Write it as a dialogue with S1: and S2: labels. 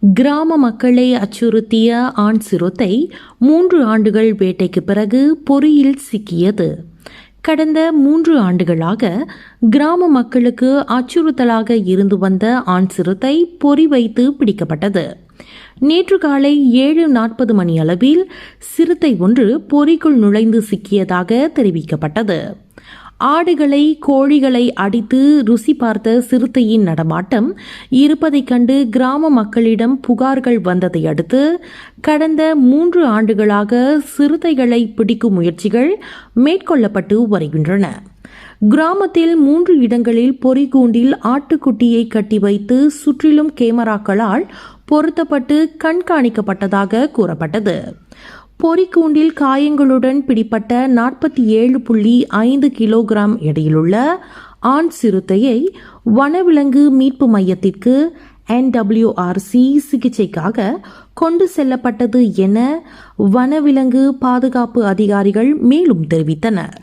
S1: கிராம மக்களை அச்சுறுத்திய ஆண் சிறுத்தை மூன்று ஆண்டுகள் வேட்டைக்கு பிறகு பொறியில் சிக்கியது. கடந்த மூன்று ஆண்டுகளாக கிராம மக்களுக்கு அச்சுறுத்தலாக இருந்து வந்த ஆண் சிறுத்தை பொறி வைத்து பிடிக்கப்பட்டது. நேற்று காலை ஏழு நாற்பது மணி அளவில் சிறுத்தை ஒன்று பொறிக்குள் நுழைந்து சிக்கியதாக தெரிவிக்கப்பட்டது. ஆடுகளை கோழிகளை அடித்து ருசி பார்த்த சிறுத்தையின் நடமாட்டம். இருப்பதைக் கண்டு கிராம மக்களிடம் புகார்கள் வந்ததை அடுத்து கடந்த மூன்று ஆண்டுகளாக சிறுத்தைகளை பிடிக்கும் முயற்சிகள் மேற்கொள்ளப்பட்டு வருகின்றன. கிராமத்தில் மூன்று இடங்களில் பொறிகூண்டில் ஆட்டுக்குட்டியை கட்டி வைத்து சுற்றிலும் கேமராக்களால் பொருத்தப்பட்டு கண்காணிக்கப்பட்டதாக கூறப்பட்டது. பொறிக்கூண்டில் காயங்களுடன் பிடிப்பட்ட நாற்பத்தி ஏழு புள்ளி ஐந்து கிலோகிராம் எடையிலுள்ள ஆண் சிறுத்தையை வனவிலங்கு மீட்பு மையத்திற்கு என்டபிள்யூஆர்சி சிகிச்சைக்காக கொண்டு செல்லப்பட்டது என வனவிலங்கு பாதுகாப்பு அதிகாரிகள் மேலும் தெரிவித்தனர்.